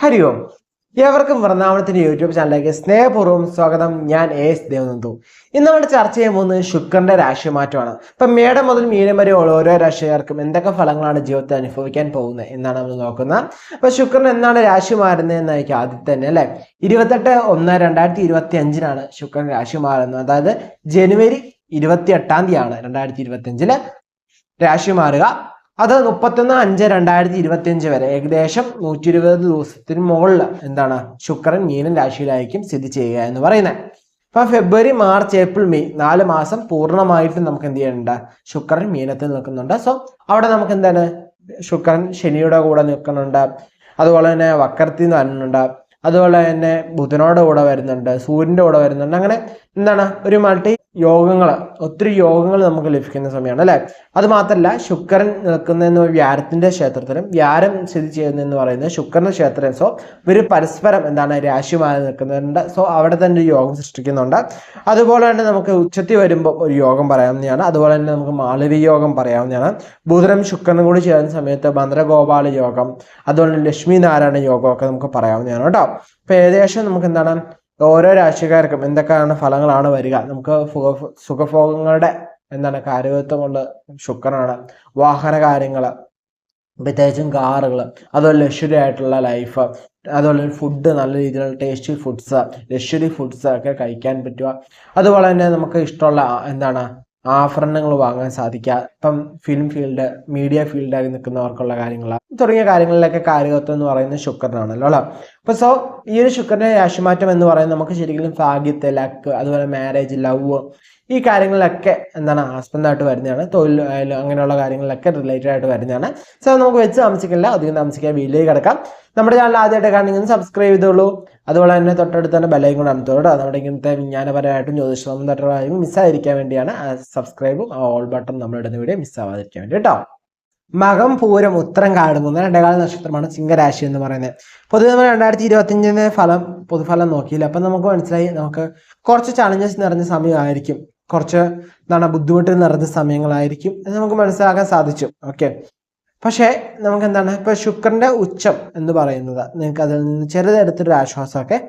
ഹരി ഓം. ഏവർക്കും വൃന്ദാവനത്തിന്റെ യൂട്യൂബ് ചാനലിലേക്ക് സ്നേഹപൂർവം സ്വാഗതം. ഞാൻ എ എസ് ദേവനന്ദു. ഇന്ന് നമ്മൾ ചർച്ച ചെയ്യാൻ പോകുന്നത് ശുക്രന്റെ രാശിമാറ്റമാണ് ഇപ്പൊ മേടം മുതൽ മീനം വരെ ഓരോ രാശിക്കാർക്കും എന്തൊക്കെ ഫലങ്ങളാണ് ജീവിതത്തിൽ അനുഭവിക്കാൻ പോകുന്നത് എന്നാണ് നമ്മൾ നോക്കുന്നത്. അപ്പൊ ശുക്രൻ എന്നാണ് രാശി മാറുന്നത് എന്നായിരിക്കും ആദ്യം തന്നെ അല്ലെ? ഇരുപത്തെട്ട് ഒന്ന് രണ്ടായിരത്തി ഇരുപത്തി അഞ്ചിനാണ് ശുക്രൻ രാശി മാറുന്നത്. അതായത് ജനുവരി ഇരുപത്തി എട്ടാം തീയതിയാണ് രണ്ടായിരത്തി ഇരുപത്തി അഞ്ചിൽ രാശി മാറുക. അത് മുപ്പത്തൊന്ന് അഞ്ച് രണ്ടായിരത്തി ഇരുപത്തി അഞ്ച് വരെ. ഏകദേശം നൂറ്റി ഇരുപത് ദിവസത്തിന് മുകളിൽ എന്താണ്? ശുക്രൻ മീനൻ രാശിയിലായിരിക്കും സ്ഥിതി ചെയ്യുക എന്ന് പറയുന്നത്. അപ്പൊ ഫെബ്രുവരി മാർച്ച് ഏപ്രിൽ മെയ് നാല് മാസം പൂർണമായിട്ടും നമുക്ക് എന്ത് ചെയ്യുന്നുണ്ട്? ശുക്രൻ മീനത്തിൽ നിൽക്കുന്നുണ്ട്. സോ അവിടെ നമുക്ക് എന്താണ്? ശുക്രൻ ശനിയുടെ കൂടെ നിൽക്കുന്നുണ്ട്. അതുപോലെ തന്നെ വക്രത്തിൽ നിന്ന് വരുന്നുണ്ട്. അതുപോലെ തന്നെ ബുധനോടെ കൂടെ വരുന്നുണ്ട്. സൂര്യന്റെ കൂടെ വരുന്നുണ്ട്. അങ്ങനെ എന്താണ്? ഒരു മൾട്ടി യോഗങ്ങൾ ഒത്തിരി യോഗങ്ങൾ നമുക്ക് ലഭിക്കുന്ന സമയമാണ് അല്ലേ? അത് മാത്രമല്ല ശുക്രൻ നിൽക്കുന്നതെന്ന് വ്യാരത്തിന്റെ ക്ഷേത്രത്തിലും വ്യാരം സ്ഥിതി ചെയ്യുന്നതെന്ന് പറയുന്നത് ശുക്രന്റെ ക്ഷേത്രം സോ ഇവർ പരസ്പരം എന്താണ് രാശിമാരി നിൽക്കുന്നുണ്ട്. സോ അവിടെ തന്നെ ഒരു യോഗം സൃഷ്ടിക്കുന്നുണ്ട്. അതുപോലെ തന്നെ നമുക്ക് ഉച്ചത്തി വരുമ്പോൾ ഒരു യോഗം പറയാവുന്നതാണ്. അതുപോലെ തന്നെ നമുക്ക് മാളവി യോഗം പറയാവുന്നതാണ്. ബുധനും ശുക്രനും കൂടി ചേരുന്ന സമയത്ത് ഭദ്രഗോപാല യോഗം അതുപോലെ ലക്ഷ്മി നാരായണ യോഗമൊക്കെ നമുക്ക് പറയാവുന്നതാണ് കേട്ടോ. അപ്പോൾ ഏകദേശം നമുക്ക് എന്താണ് ഓരോ രാശിക്കാർക്കും എന്തൊക്കെയാണ് ഫലങ്ങളാണ് വരിക? നമുക്ക് സുഖ സുഖഭോഗങ്ങളുടെ എന്താണ് കാര്യത്വം കൊണ്ട് ശുക്രനാണ്. വാഹന കാര്യങ്ങൾ പ്രത്യേകിച്ചും കാറുകൾ അതുപോലെ ലക്ഷറി ആയിട്ടുള്ള ലൈഫ് അതുപോലെ ഫുഡ് നല്ല രീതിയിലുള്ള ടേസ്റ്റി ഫുഡ്സ് ലക്ഷറി ഫുഡ്സ് ഒക്കെ കഴിക്കാൻ പറ്റുക. അതുപോലെ തന്നെ നമുക്ക് ഇഷ്ടമുള്ള എന്താണ് ആഭരണങ്ങൾ വാങ്ങാൻ സാധിക്കുക ഇപ്പം ഫിലിം ഫീൽഡ് മീഡിയ ഫീൽഡായി നിൽക്കുന്നവർക്കുള്ള കാര്യങ്ങൾ തുടങ്ങിയ കാര്യങ്ങളിലൊക്കെ കാര്യകത്വം എന്ന് പറയുന്നത് ശുക്രനാണല്ലോ അല്ലേ? അപ്പൊ സോ ഈ ഒരു ശുക്രന്റെ രാശിമാറ്റം എന്ന് പറയുന്നത് നമുക്ക് ശരിക്കും ഭാഗ്യത്തെ ലക്ക് അതുപോലെ മാരേജ് ലവ് ഈ കാര്യങ്ങളിലൊക്കെ എന്താണ് ഹസ്ബൻഡായിട്ട് വരുന്നതാണ് തൊഴിൽ അങ്ങനെയുള്ള കാര്യങ്ങളിലൊക്കെ റിലേറ്റഡ് ആയിട്ട് വരുന്നതാണ്. സോ നമുക്ക് വെച്ച് താമസിക്കില്ല അധികം താമസിക്കാൻ വീട്ടിലേക്ക് കിടക്കാം. നമ്മുടെ ചാനൽ ആദ്യമായിട്ട് കാണുന്ന സബ്സ്ക്രൈബ് ചെയ്തോളൂ. അതുപോലെ തന്നെ തൊട്ടടുത്ത് തന്നെ ബെല്ലൈക്കും കൂടെ അമർത്തോളൂ നമ്മുടെ ഇങ്ങനത്തെ വിജ്ഞാനപരമായിട്ടും ജ്യോതിഷം സംബന്ധമായിട്ടും മിസ്സായിരിക്കാൻ വേണ്ടിയാണ് സബ്സ്ക്രൈബും ഓൾ ബട്ടൺ നമ്മൾ ഇടുന്ന വീഡിയോ മിസ്സാവാതിരിക്കാൻ വേണ്ടി കേട്ടോ. മകം പൂരം ഉത്തരം കാടുന്ന. രണ്ടേകാല നക്ഷത്രമാണ് ചിങ്ങരാശി എന്ന് പറയുന്നത്. പൊതുവെ നമ്മൾ രണ്ടായിരത്തി ഇരുപത്തിയഞ്ചിന് ഫലം പൊതുഫലം നോക്കിയില്ല. അപ്പം നമുക്ക് മനസ്സിലായി നമുക്ക് കുറച്ച് ചലഞ്ചസ് നിറഞ്ഞ സമയമായിരിക്കും. കുറച്ച് എന്താണ് ബുദ്ധിമുട്ട് നിറഞ്ഞ സമയങ്ങളായിരിക്കും. എന്ന് നമുക്ക് മനസ്സിലാക്കാൻ സാധിച്ചു. ഓക്കെ പക്ഷേ നമുക്ക് എന്താണ് ഇപ്പൊ ശുക്രന്റെ ഉച്ചം എന്ന് പറയുന്നത്. നിങ്ങൾക്ക് അതിൽ നിന്ന് ചെറുതെടുത്തൊരു ആശ്വാസമൊക്കെ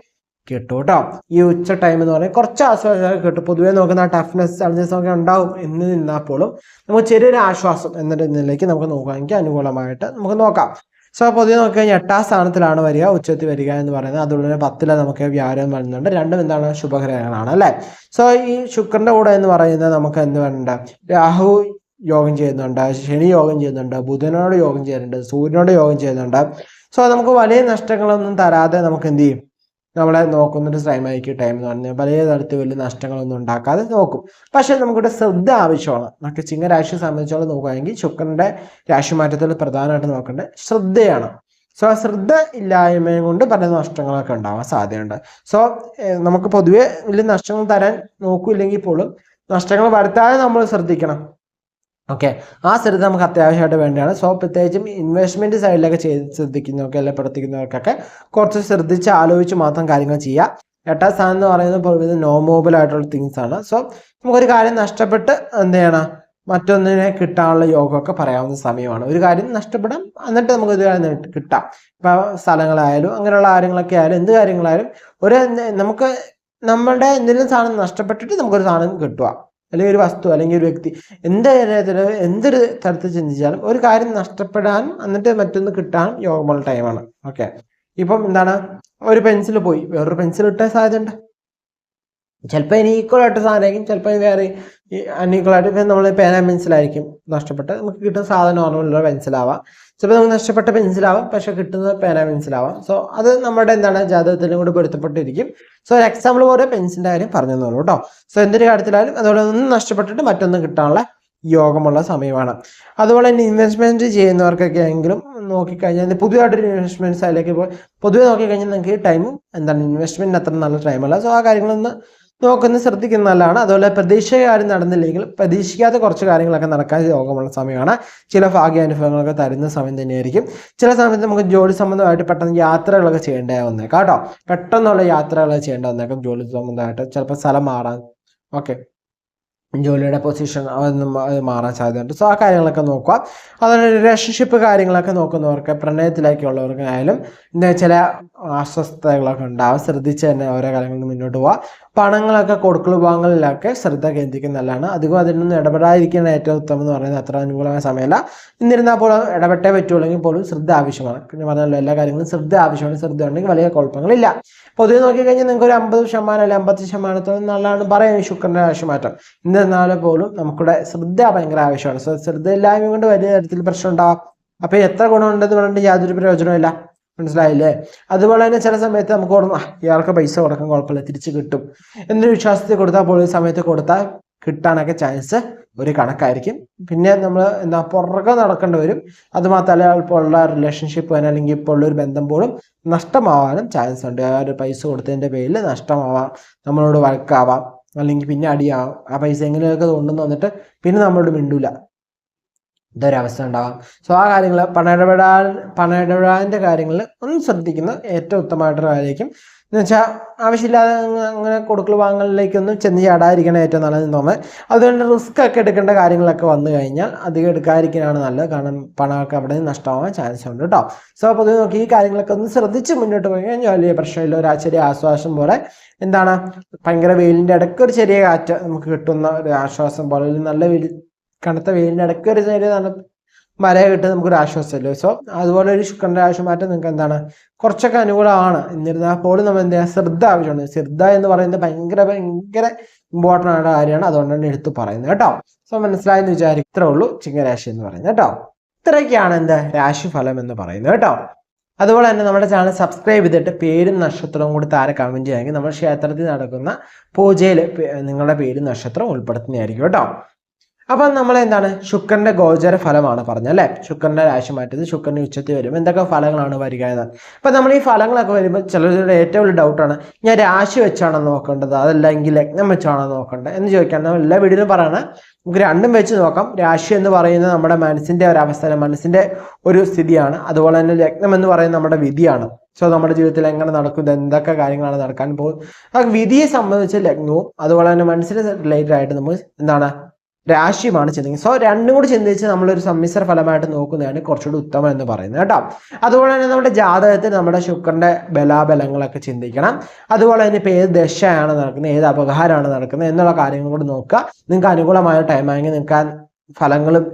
കിട്ടും കേട്ടോ ഈ ഉച്ച ടൈം എന്ന് പറയുന്നത് കുറച്ച് ആശ്വാസമൊക്കെ കിട്ടും. പൊതുവേ നോക്കുന്ന ടഫ്നെസ് ചലഞ്ചസ് ഒക്കെ ഉണ്ടാവും എന്ന് നിന്നാൽ പോലും നമുക്ക് ചെറിയൊരു ആശ്വാസം എന്നൊരു നിലയ്ക്ക് നമുക്ക് നോക്കുകയാണെങ്കിൽ അനുകൂലമായിട്ട് നമുക്ക് നോക്കാം. സോ പൊതുവെ നോക്കി കഴിഞ്ഞാൽ എട്ടാം സ്ഥാനത്തിലാണ് വരിക ഉച്ചത്തിൽ വരിക എന്ന് പറയുന്നത്. അതുകൊണ്ട് തന്നെ പത്തിലെ നമുക്ക് വ്യാഴം വരുന്നുണ്ട്. രണ്ടും എന്താണ്? ശുഭഗ്രഹങ്ങളാണ് അല്ലേ? സോ ഈ ശുക്രന്റെ കൂടെ എന്ന് പറയുന്നത് നമുക്ക് എന്ത് വേണ്ട രാഹു യോഗം ചെയ്യുന്നുണ്ട് ശനി യോഗം ചെയ്യുന്നുണ്ട് ബുധനോട് യോഗം ചെയ്യുന്നുണ്ട് സൂര്യനോട് യോഗം ചെയ്യുന്നുണ്ട്. സോ നമുക്ക് വലിയ നഷ്ടങ്ങളൊന്നും തരാതെ നമുക്ക് എന്ത് ചെയ്യും? നമ്മളെ നോക്കുന്നൊരു ടൈമായിരിക്കും ടൈം എന്ന് പറഞ്ഞാൽ. വലിയ തരത്തിൽ വലിയ നഷ്ടങ്ങളൊന്നും ഉണ്ടാക്കാതെ നോക്കും. പക്ഷെ നമുക്കിവിടെ ശ്രദ്ധ ആവശ്യമാണ്. നമുക്ക് ചിങ്ങരാശിയെ സംബന്ധിച്ചോളം നോക്കുകയാണെങ്കിൽ ശുക്രന്റെ രാശിമാറ്റത്തിൽ പ്രധാനമായിട്ട് നോക്കേണ്ടത് ശ്രദ്ധയാണ്. സോ ശ്രദ്ധ ഇല്ലായ്മയും കൊണ്ട് പല നഷ്ടങ്ങളൊക്കെ ഉണ്ടാവാൻ സാധ്യതയുണ്ട്. സോ നമുക്ക് പൊതുവെ വലിയ നഷ്ടങ്ങൾ തരാൻ നോക്കൂ ഇല്ലെങ്കിൽ പോലും നഷ്ടങ്ങൾ വരുത്താതെ നമ്മൾ ശ്രദ്ധിക്കണം. ഓക്കെ ആ സ്ഥലത്ത് നമുക്ക് അത്യാവശ്യമായിട്ട് വേണ്ടിയാണ് സോ പ്രത്യേകിച്ചും ഇൻവെസ്റ്റ്മെന്റ് സൈഡിലൊക്കെ ചെയ്ത് ശ്രദ്ധിക്കുന്നവർക്ക് അല്ലെങ്കിൽ പ്രവർത്തിക്കുന്നവർക്കൊക്കെ കുറച്ച് ശ്രദ്ധിച്ച് ആലോചിച്ച് മാത്രം കാര്യങ്ങൾ ചെയ്യുക. എട്ടാം സ്ഥാനം എന്ന് പറയുന്നത് നോ മൊബൈൽ ആയിട്ടുള്ള തിങ്സ് ആണ്. സോ നമുക്കൊരു കാര്യം നഷ്ടപ്പെട്ട് എന്ത് ചെയ്യണം? മറ്റൊന്നിനെ കിട്ടാനുള്ള യോഗമൊക്കെ പറയാവുന്ന സമയമാണ്. ഒരു കാര്യം നഷ്ടപ്പെടാം. എന്നിട്ട് നമുക്ക് ഇത് കാര്യം കിട്ടാം. ഇപ്പൊ സ്ഥലങ്ങളായാലും അങ്ങനെയുള്ള കാര്യങ്ങളൊക്കെ ആയാലും എന്ത് കാര്യങ്ങളായാലും ഒരു നമുക്ക് നമ്മളുടെ എന്തെങ്കിലും സാധനം നഷ്ടപ്പെട്ടിട്ട് നമുക്കൊരു സാധനം കിട്ടുക. അല്ലെങ്കിൽ ഒരു വസ്തു അല്ലെങ്കിൽ ഒരു വ്യക്തി എന്ത് എന്തൊരു തരത്തിൽ ചിന്തിച്ചാലും ഒരു കാര്യം നഷ്ടപ്പെടാൻ എന്നിട്ട് മറ്റൊന്ന് കിട്ടാൻ യോഗമുള്ള ടൈമാണ് ഓക്കെ ഇപ്പം എന്താണ്? ഒരു പെൻസിൽ പോയി. വേറൊരു പെൻസിൽ കിട്ടാൻ സാധ്യതയുണ്ട്. ചിലപ്പോൾ ഇനി ഈക്വൽ ആയിട്ട് സാധനമായിരിക്കും ചിലപ്പോൾ വേറെ അൺഈക്വൽ ആയിട്ട് ഇപ്പം നമ്മൾ പേന പെൻസിലായിരിക്കും നഷ്ടപ്പെട്ട്. നമുക്ക് കിട്ടുന്ന സാധനം നോർമലുള്ള പെൻസിലാവാം ചിലപ്പോൾ നമുക്ക് നഷ്ടപ്പെട്ട പെൻസിലാവാം പക്ഷെ കിട്ടുന്നത് പേന പെൻസിലാവാം സോ അത് നമ്മുടെ എന്താണ് ജാതകത്തിലും കൂടി പൊരുത്തപ്പെട്ടിരിക്കും. സോ ഒരു എക്സാമ്പിൾ പോലെ പെൻസിലിന്റെ കാര്യം പറഞ്ഞു തന്നോളൂ കേട്ടോ. സോ എന്തൊരു കാര്യത്തിലായാലും അതുപോലെ ഒന്ന് നഷ്ടപ്പെട്ടിട്ട് മറ്റൊന്ന് കിട്ടാനുള്ള യോഗമുള്ള സമയമാണ്. അതുപോലെ തന്നെ ഇൻവെസ്റ്റ്മെന്റ് ചെയ്യുന്നവർക്കൊക്കെ ആണെങ്കിലും നോക്കിക്കഴിഞ്ഞാൽ പുതിയതായിട്ടൊരു ഇൻവെസ്റ്റ്മെന്റ്സ് അതിലേക്ക് പോയി. പൊതുവെ നോക്കിക്കഴിഞ്ഞാൽ നിങ്ങൾക്ക് ഈ ടൈമും എന്താണ് ഇൻവെസ്റ്റ്മെന്റ് അത്ര നല്ല ടൈമല്ല സോ ആ കാര്യങ്ങളൊന്ന് നോക്കുന്ന ശ്രദ്ധിക്കുന്ന നല്ലതാണ്. അതുപോലെ പ്രതീക്ഷിച്ച കാര്യം നടന്നില്ലെങ്കിൽ പ്രതീക്ഷിക്കാത്ത കുറച്ച് കാര്യങ്ങളൊക്കെ നടക്കാൻ യോഗമുള്ള സമയമാണ്. ചില ഭാഗ്യാനുഭവങ്ങളൊക്കെ തരുന്ന സമയം തന്നെയായിരിക്കും. ചില സമയത്ത് നമുക്ക് ജോലി സംബന്ധമായിട്ട് പെട്ടെന്ന് യാത്രകളൊക്കെ ചെയ്യേണ്ട വന്നേക്കാം കേട്ടോ. പെട്ടെന്നുള്ള യാത്രകളൊക്കെ ചെയ്യേണ്ട വന്നേക്കാം ജോലി സംബന്ധമായിട്ട്. ചിലപ്പോൾ സ്ഥലം മാറാൻ ഓക്കെ. ജോലിയുടെ പൊസിഷൻ മാറാൻ സാധ്യതയുണ്ട്. സോ ആ കാര്യങ്ങളൊക്കെ നോക്കുക. അതുപോലെ റിലേഷൻഷിപ്പ് കാര്യങ്ങളൊക്കെ നോക്കുന്നവർക്ക് പ്രണയത്തിലേക്കുള്ളവർക്ക് ആയാലും ചില അസ്വസ്ഥതകളൊക്കെ ഉണ്ടാവും. ശ്രദ്ധിച്ച് തന്നെ ഓരോ കാര്യങ്ങളിൽ മുന്നോട്ട് പോവുക പണങ്ങളൊക്കെ കൊടുക്കൽ വിഭാഗങ്ങളിലൊക്കെ ശ്രദ്ധ കേന്ദ്രീകരിക്കുന്ന നല്ലതാണ് അധികം അതിനൊന്നും ഇടപെടാതിരിക്കുന്ന ഏറ്റവും ഉത്തമം എന്ന് പറയുന്നത് അത്ര അനുകൂലമായ സമയമല്ല. എന്നിരുന്നാൽ പോലും ഇടപെട്ടേ പറ്റുള്ളെങ്കിൽ പോലും ശ്രദ്ധ ആവശ്യമാണ്. പിന്നെ പറഞ്ഞല്ലോ എല്ലാ കാര്യങ്ങളും ശ്രദ്ധ ആവശ്യമാണ്. ശ്രദ്ധ ഉണ്ടെങ്കിൽ വലിയ കുഴപ്പങ്ങളില്ല. പൊതുവെ നോക്കിക്കഴിഞ്ഞാൽ നിങ്ങൾക്ക് ഒരു അമ്പത് ശതമാനം അല്ലെങ്കിൽ അമ്പത്തി ശതമാനത്തോളം നല്ലതാണ് പറയുന്നത് ശുക്രന്റെ ആവശ്യമാറ്റം. എന്നിരുന്നാലും പോലും നമുക്കിവിടെ ശ്രദ്ധ ഭയങ്കര ആവശ്യമാണ്. ശ്രദ്ധ ശ്രദ്ധയില്ലായ്മ കൊണ്ട് വലിയ തരത്തിൽ പ്രശ്നം ഉണ്ടാവാം. അപ്പൊ എത്ര ഗുണമുണ്ടെന്ന് പറഞ്ഞിട്ട് യാതൊരു പ്രയോജനമില്ല മനസ്സിലായില്ലേ? അതുപോലെ തന്നെ ചില സമയത്ത് നമുക്ക് ഓർമ്മ "ആ, ഇയാൾക്ക് പൈസ കൊടുക്കാൻ കുഴപ്പമില്ല തിരിച്ച് കിട്ടും. എന്നൊരു വിശ്വാസത്തിൽ കൊടുത്താൽ പോലും ഈ സമയത്ത് കൊടുത്താൽ കിട്ടാനൊക്കെ ചാൻസ് ഒരു കണക്കായിരിക്കും. പിന്നെ നമ്മൾ എന്താ പുറകെ നടക്കേണ്ടി വരും. അതുമാത്രമല്ല ഇപ്പോൾ ഉള്ള റിലേഷൻഷിപ്പ് അല്ലെങ്കിൽ ഇപ്പോൾ ഒരു ബന്ധം പോലും നഷ്ടമാവാനും ചാൻസ് ഉണ്ട്. ആ ഒരു പൈസ കൊടുത്തതിന്റെ പേരിൽ നഷ്ടമാവാം. നമ്മളോട് വഴക്കാവാം. അല്ലെങ്കിൽ പിന്നെ അടിയാവാം. ആ പൈസ എങ്ങനെയൊക്കെ കൊണ്ടുവന്ന് വന്നിട്ട് പിന്നെ നമ്മളോട് മിണ്ടൂല. ഇതൊരവസ്ഥ ഉണ്ടാവാം. സോ ആ കാര്യങ്ങൾ പണയിടപെടാൻ പണയിടപെടാന്റെ കാര്യങ്ങളിൽ ഒന്ന് ശ്രദ്ധിക്കുന്ന ഏറ്റവും ഉത്തമമായിട്ടൊരു കാര്യമായിരിക്കും. എന്ന് വെച്ചാൽ ആവശ്യമില്ലാതെ അങ്ങനെ കൊടുക്കൽ വാങ്ങലിലേക്കൊന്നും ചെന്ന് ചാടാതിരിക്കണം ഏറ്റവും നല്ലതെന്ന് തോന്നുന്നത്. അതുകൊണ്ട് റിസ്ക് ഒക്കെ എടുക്കേണ്ട കാര്യങ്ങളൊക്കെ വന്നു കഴിഞ്ഞാൽ അധികം എടുക്കാതിരിക്കാനാണ് നല്ലത്. കാരണം പണമൊക്കെ അവിടെ നിന്ന് നഷ്ടമാവാൻ ചാൻസ് ഉണ്ട് കേട്ടോ സോ പൊതുവെ നോക്കി ഈ കാര്യങ്ങളൊക്കെ ഒന്ന് ശ്രദ്ധിച്ച് മുന്നോട്ട് പോയി കഴിഞ്ഞാൽ വലിയ പ്രശ്നമില്ല. ഒരു ചെറിയ ആശ്വാസം പോലെ എന്താണ്? ഭയങ്കര വെയിലിന്റെ ഇടയ്ക്ക് ഒരു ചെറിയ കാറ്റ് നമുക്ക് കിട്ടുന്ന ഒരു ആശ്വാസം പോലെ ഒരു നല്ല വെയിൽ കനത്ത വെയിലിന്റെ ഇടയ്ക്ക് ഒരു ചെറിയ നല്ല മര കിട്ടുന്ന നമുക്കൊരു ആശ്വാസമല്ലേ? സോ അതുപോലെ ഒരു ശുക്രന്റെ ആവശ്യമായിട്ട് നിങ്ങൾക്ക് എന്താണ്? കുറച്ചൊക്കെ അനുകൂലമാണ്. എന്നിരുന്നാൽ പോലും നമ്മൾ എന്ത് ചെയ്യുക ശ്രദ്ധ ആവശ്യമാണ്. ശ്രദ്ധ എന്ന് പറയുന്നത് ഭയങ്കര ഭയങ്കര ഇമ്പോർട്ടന്റ് ആയ കാര്യമാണ്. അതുകൊണ്ട് തന്നെ എടുത്ത് പറയുന്നത് കേട്ടോ. സോ മനസ്സിലായെന്ന് വിചാരിക്കും ഇത്രേ ഉള്ളൂ ചിങ്ങരാശി എന്ന് പറയുന്നത് കേട്ടോ. ഇത്രയൊക്കെയാണ് എന്ത് രാശിഫലം എന്ന് പറയുന്നത് കേട്ടോ. അതുപോലെ തന്നെ നമ്മുടെ ചാനൽ സബ്സ്ക്രൈബ് ചെയ്തിട്ട് പേരും നക്ഷത്രവും കൂടി താരെ കമന്റ് ചെയ്യുമെങ്കിൽ നമ്മുടെ ക്ഷേത്രത്തിൽ നടക്കുന്ന പൂജയിൽ നിങ്ങളുടെ പേരും നക്ഷത്രവും ഉൾപ്പെടുത്തുന്നതായിരിക്കും കേട്ടോ. അപ്പം നമ്മൾ എന്താണ് ശുക്രന്റെ ഗോചര ഫലമാണ് പറഞ്ഞത് അല്ലേ? ശുക്രന്റെ രാശി മാറ്റത് ശുക്രന്റെ ഉച്ചത്തിൽ വരും. എന്തൊക്കെ ഫലങ്ങളാണ് വരിക എന്ന് അപ്പൊ നമ്മൾ ഈ ഫലങ്ങളൊക്കെ വരുമ്പോൾ ചിലരുടെ ഏറ്റവും വലിയ ഡൗട്ടാണ് ഞാൻ രാശി വെച്ചാണോ നോക്കേണ്ടത്? അതല്ലെങ്കിൽ ലഗ്നം വെച്ചാണോ നോക്കേണ്ടത്? എന്ന് ചോദിക്കാൻ നമ്മൾ എല്ലാ വീഡിയോയിലും പറയണ. നമുക്ക് രണ്ടും വെച്ച് നോക്കാം. രാശി എന്ന് പറയുന്നത് നമ്മുടെ മനസ്സിന്റെ ഒരു അവസ്ഥ മനസ്സിന്റെ ഒരു സ്ഥിതിയാണ്. അതുപോലെ തന്നെ ലഗ്നം എന്ന് പറയുന്നത് നമ്മുടെ വിധിയാണ്. സോ നമ്മുടെ ജീവിതത്തിൽ എങ്ങനെ നടക്കുന്നത് എന്തൊക്കെ കാര്യങ്ങളാണ് നടക്കാൻ പോകുന്നത്? ആ വിധിയെ സംബന്ധിച്ച് ലഗ്നവും അതുപോലെ തന്നെ മനസ്സിന് റിലേറ്റഡ് ആയിട്ട് നമ്മൾ എന്താണ് രാശിയുമാണ് ചിന്തിക്കുന്നത്. സോ രണ്ടും കൂടി ചിന്തിച്ച് നമ്മളൊരു സമ്മിശ്ര ഫലമായിട്ട് നോക്കുന്നതാണ് കുറച്ചുകൂടി ഉത്തമം എന്ന് പറയുന്നത് കേട്ടോ. അതുപോലെ തന്നെ നമ്മുടെ ജാതകത്തിൽ നമ്മുടെ ശുക്രന്റെ ബലാബലങ്ങളൊക്കെ ചിന്തിക്കണം. അതുപോലെ തന്നെ ഇപ്പോൾ ഏത് ദശയാണ് നടക്കുന്നത് ഏത് അപകാരമാണ് നടക്കുന്നത് എന്നുള്ള കാര്യങ്ങൾ കൂടി നോക്കുക. നിങ്ങൾക്ക് അനുകൂലമായ ടൈമാണെങ്കിൽ നിങ്ങൾക്ക് ഫലങ്ങളും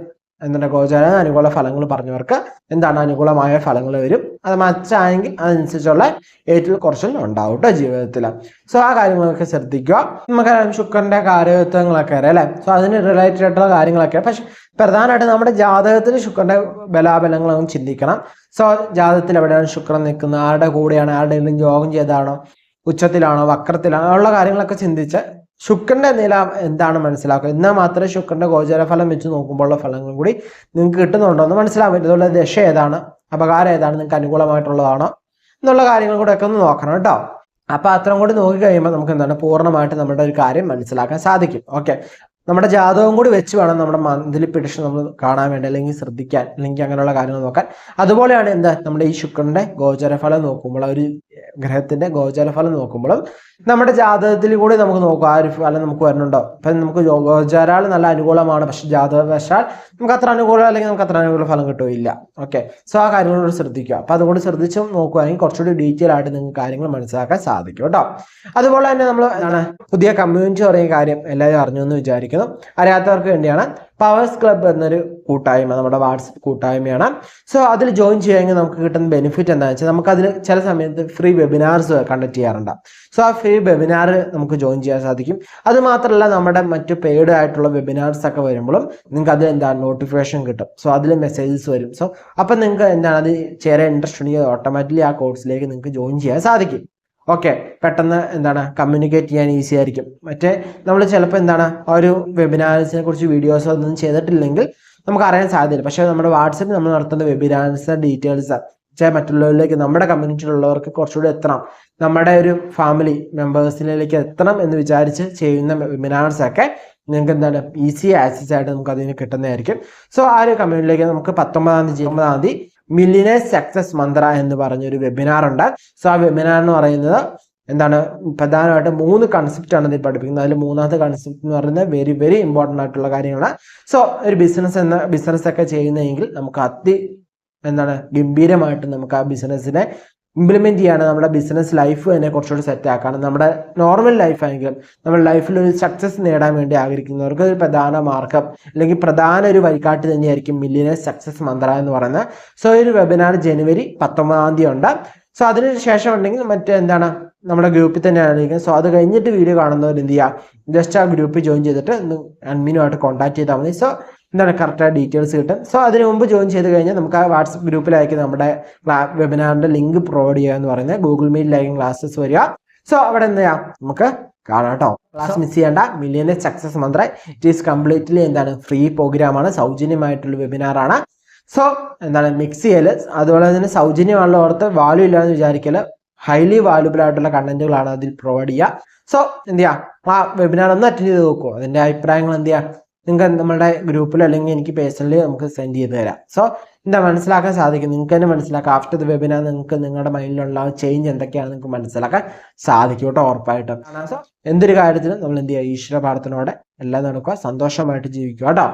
എന്താണ് ഗോചാര? അനുകൂല ഫലങ്ങൾ പറഞ്ഞവർക്ക് എന്താണ് അനുകൂലമായ ഫലങ്ങൾ വരും? അത് മച്ചായെങ്കിൽ അതനുസരിച്ചുള്ള ഏറ്റവും കുറച്ചിൽ ഉണ്ടാവും ജീവിതത്തിൽ സോ ആ കാര്യങ്ങളൊക്കെ ശ്രദ്ധിക്കുക. നമുക്കറിയാം ശുക്രന്റെ കാര്യത്വങ്ങളൊക്കെ അറിയാം അല്ലേ? സോ അതിന് റിലേറ്റഡ് ആയിട്ടുള്ള കാര്യങ്ങളൊക്കെ പക്ഷെ പ്രധാനമായിട്ട് നമ്മുടെ ജാതകത്തിൽ ശുക്രന്റെ ബലാബലങ്ങളൊന്നും ചിന്തിക്കണം. സോ ജാതകത്തിൽ എവിടെയാണ് ശുക്രൻ നിൽക്കുന്നത്? ആരുടെ കൂടെയാണ്? ആരുടെയെങ്കിലും യോഗം ചെയ്താണോ ഉച്ചത്തിലാണോ? വക്രത്തിലാണോ? ഉള്ള കാര്യങ്ങളൊക്കെ ചിന്തിച്ച് ശുക്രന്റെ നില എന്താണ് മനസ്സിലാക്കുക? എന്നാൽ മാത്രമേ ശുക്രന്റെ ഗോചര ഫലം വെച്ച് നോക്കുമ്പോഴുള്ള ഫലങ്ങളും കൂടി നിങ്ങൾക്ക് കിട്ടുന്നുണ്ടോ എന്ന് മനസ്സിലാക്കാൻ പറ്റും അതുപോലെ ദശ ഏതാണ്? അപകാരം ഏതാണ്? നിങ്ങൾക്ക് അനുകൂലമായിട്ടുള്ളതാണോ? എന്നുള്ള കാര്യങ്ങൾ കൂടെ ഒക്കെ ഒന്ന് നോക്കണം കേട്ടോ. അപ്പൊ അത്രയും കൂടി നോക്കി കഴിയുമ്പോൾ നമുക്ക് എന്താണ്? പൂർണമായിട്ട് നമ്മുടെ ഒരു കാര്യം മനസ്സിലാക്കാൻ സാധിക്കും. ഓക്കെ. നമ്മുടെ ജാതകം കൂടി വെച്ച് വേണം നമ്മുടെ മന്ത്ലി പിടിഷൻ നമ്മൾ കാണാൻ വേണ്ടി അല്ലെങ്കിൽ ശ്രദ്ധിക്കാൻ അല്ലെങ്കിൽ അങ്ങനെയുള്ള കാര്യങ്ങൾ നോക്കാൻ. അതുപോലെയാണ് എന്താ? നമ്മുടെ ഈ ശുക്രന്റെ ഗോചരഫലം നോക്കുമ്പോൾ ഒരു ഗ്രഹത്തിന്റെ ഗോചരഫലം നോക്കുമ്പോഴും നമ്മുടെ ജാതകത്തിൽ കൂടി നമുക്ക് നോക്കാം ആ ഒരു ഫലം നമുക്ക് വരുന്നുണ്ടോ? അപ്പൊ നമുക്ക് ഗോചരാൾ നല്ല അനുകൂലമാണ് പക്ഷെ ജാതകവശാൽ നമുക്ക് അത്ര അനുകൂലം അല്ലെങ്കിൽ നമുക്ക് അത്ര അനുകൂല ഫലം കിട്ടുകയില്ല. ഓക്കെ. സോ ആ കാര്യങ്ങളോട് ശ്രദ്ധിക്കുക. അപ്പൊ അതുകൊണ്ട് ശ്രദ്ധിച്ച് നോക്കുകയാണെങ്കിൽ കുറച്ചുകൂടി ഡീറ്റെയിൽ ആയിട്ട് നിങ്ങൾക്ക് കാര്യങ്ങൾ മനസ്സിലാക്കാൻ സാധിക്കും കേട്ടോ. അതുപോലെ തന്നെ നമ്മൾ പുതിയ കമ്മ്യൂണിറ്റി പറയുന്ന കാര്യം എല്ലാവരും അറിഞ്ഞു എന്ന് വിചാരിക്കുന്നു അറിയാത്തവർക്ക് വേണ്ടിയാണ് പവേഴ്സ് ക്ലബ്ബ് എന്നൊരു കൂട്ടായ്മ നമ്മുടെ വാട്സപ്പ് കൂട്ടായ്മയാണ്. സോ അതിൽ ജോയിൻ ചെയ്യുമെങ്കിൽ നമുക്ക് കിട്ടുന്ന ബെനിഫിറ്റ് എന്താണെന്ന് വെച്ചാൽ നമുക്ക് അതിൽ ചില സമയത്ത് ഫ്രീ വെബിനാർസ് കണ്ടക്ട് ചെയ്യാറുണ്ട്. സോ ആ ഫ്രീ വെബിനാർ നമുക്ക് ജോയിൻ ചെയ്യാൻ സാധിക്കും. അത് മാത്രമല്ല നമ്മുടെ മറ്റു പെയ്ഡ് ആയിട്ടുള്ള വെബിനാർസ് ഒക്കെ വരുമ്പോഴും നിങ്ങൾക്ക് അതിൽ എന്താണ് നോട്ടിഫിക്കേഷൻ കിട്ടും. സോ അതിൽ മെസ്സേജസ് വരും. സോ അപ്പം നിങ്ങൾക്ക് എന്താണ് അത് ചേരാൻ ഇൻട്രസ്റ്റ് ഉണ്ടെങ്കിൽ ഓട്ടോമാറ്റിക്കലി ആ കോഴ്സിലേക്ക് നിങ്ങൾക്ക് ജോയിൻ ചെയ്യാൻ സാധിക്കും. ഓക്കെ പെട്ടെന്ന് എന്താണ് കമ്മ്യൂണിക്കേറ്റ് ചെയ്യാൻ ഈസി ആയിരിക്കും. മറ്റേ നമ്മൾ ചിലപ്പോൾ എന്താണ് ആ ഒരു വെബിനാർസിനെ കുറിച്ച് വീഡിയോസ് ഒന്നും ചെയ്തിട്ടില്ലെങ്കിൽ നമുക്ക് അറിയാൻ സാധ്യതയില്ല. പക്ഷേ നമ്മുടെ വാട്സപ്പിൽ നമ്മൾ നടത്തുന്ന വെബിനാർസ് ഡീറ്റെയിൽസ് വെച്ചാൽ മറ്റുള്ളവരിലേക്ക് നമ്മുടെ കമ്മ്യൂണിറ്റിയിലുള്ളവർക്ക് കുറച്ചുകൂടി എത്തണം. നമ്മുടെ ഒരു ഫാമിലി മെമ്പേഴ്സിലേക്ക് എത്തണം എന്ന് വിചാരിച്ച് ചെയ്യുന്ന വെബിനാർസ് ഒക്കെ നിങ്ങൾക്ക് എന്താണ് ഈസി ആക്സസ് ആയിട്ട് നമുക്ക് അതിന് കിട്ടുന്നതായിരിക്കും. സോ ആ ഒരു കമ്മ്യൂണിറ്റിയിലേക്ക് നമുക്ക് പത്തൊമ്പതാം തീയതി ഒമ്പതാം തീയതി മില്ലിനെ സക്സസ് മന്ത്ര എന്ന് പറഞ്ഞൊരു വെബിനാർ ഉണ്ട്. സോ ആ വെബിനാർ എന്ന് പറയുന്നത് എന്താണ്? പ്രധാനമായിട്ട് മൂന്ന് കൺസെപ്റ്റ് ആണ് ഇതിൽ പഠിപ്പിക്കുന്നത്. അതിൽ മൂന്നാമത്തെ കൺസെപ്റ്റ് എന്ന് പറയുന്നത് വെരി വെരി ഇമ്പോർട്ടന്റ് ആയിട്ടുള്ള കാര്യങ്ങളാണ്. സോ ഒരു ബിസിനസ് എന്ന ബിസിനസ് ഒക്കെ ചെയ്യുന്നതെങ്കിൽ നമുക്ക് അതി എന്താണ് ഗംഭീരമായിട്ട് നമുക്ക് ആ ബിസിനസ്സിനെ ഇംപ്ലിമെന്റ് ചെയ്യാണ് നമ്മുടെ ബിസിനസ് ലൈഫ് തന്നെ കുറച്ചുകൂടി സെറ്റ് ആക്കാനും നമ്മുടെ നോർമൽ ലൈഫാണെങ്കിലും നമ്മുടെ ലൈഫിൽ ഒരു സക്സസ് നേടാൻ വേണ്ടി ആഗ്രഹിക്കുന്നവർക്ക് ഒരു പ്രധാന മാർഗം അല്ലെങ്കിൽ പ്രധാന ഒരു വഴികാട്ടി തന്നെയായിരിക്കും മില്ലിയനേഴ്സ് സക്സസ് മന്ത്ര എന്ന് പറയുന്നത്. സോ ഒരു വെബിനാർ ജനുവരി പത്തൊമ്പതാം തീയതി ഉണ്ട്. സോ അതിന് ശേഷം ഉണ്ടെങ്കിൽ മറ്റേ എന്താണ് നമ്മുടെ ഗ്രൂപ്പിൽ തന്നെയാണ് ഇരിക്കുന്നത് സോ അത് കഴിഞ്ഞിട്ട് വീഡിയോ കാണുന്നവർ എന്ത് ചെയ്യുക? ജസ്റ്റ് ആ ഗ്രൂപ്പിൽ ജോയിൻ ചെയ്തിട്ട് അഡ്മിനുമായിട്ട് കോൺടാക്ട് ചെയ്താൽ മതി. സോ എന്താണ് കറക്റ്റായ ഡീറ്റെയിൽസ് കിട്ടും സോ അതിന് മുമ്പ് ജോയിൻ ചെയ്ത് കഴിഞ്ഞാൽ നമുക്ക് ആ വാട്സപ്പ് ഗ്രൂപ്പിലായിരിക്കും നമ്മുടെ വെബിനാറിന്റെ ലിങ്ക് പ്രൊവൈഡ് ചെയ്യുക എന്ന് പറയുന്നത് ഗൂഗിൾ മീറ്റിലായിരിക്കും ക്ലാസ്സസ് വരിക. സോ അവിടെ എന്ത് ചെയ്യാം? നമുക്ക് കാണാം കേട്ടോ. ക്ലാസ് മിസ് ചെയ്യേണ്ട. Millionaire success mantra it is completely എന്താണ്? ഫ്രീ പ്രോഗ്രാമാണ് സൗജന്യമായിട്ടുള്ള വെബിനാറാണ് സോ എന്താണ്? മിക്സ് ചെയ്യൽ അതുപോലെ തന്നെ സൗജന്യമുള്ള ഓർത്ത് വാല്യൂ ഇല്ലാന്ന് വിചാരിക്കൽ. ഹൈലി വാല്യുബിൾ ആയിട്ടുള്ള കണ്ടന്റുകളാണ് അതിൽ പ്രൊവൈഡ് ചെയ്യുക. സോ എന്ത് ചെയ്യാം? ആ വെബിനാർ ഒന്ന് അറ്റൻഡ് ചെയ്ത് നോക്കുമോ അതിന്റെ അഭിപ്രായങ്ങൾ എന്ത് ചെയ്യാം? നിങ്ങൾക്ക് നമ്മുടെ ഗ്രൂപ്പിൽ അല്ലെങ്കിൽ എനിക്ക് പേഴ്സണലി നമുക്ക് സെൻഡ് ചെയ്ത് തരാം. സോ എന്താ മനസ്സിലാക്കാൻ സാധിക്കും? നിങ്ങൾക്ക് തന്നെ മനസ്സിലാക്കാം. ആഫ്റ്റർ ദ വെബിനാർ നിങ്ങൾക്ക് നിങ്ങളുടെ മൈൻഡിലുള്ള ചേഞ്ച് എന്തൊക്കെയാണ് നിങ്ങൾക്ക് മനസ്സിലാക്കാൻ സാധിക്കും കേട്ടോ ഉറപ്പായിട്ടും. സോ എന്തൊരു കാര്യത്തിലും നമ്മൾ എന്ത് ചെയ്യുക? ഈശ്വര പ്രാർത്ഥനയോടെ എല്ലാം നടക്കുക സന്തോഷമായിട്ട് ജീവിക്കുക കേട്ടോ.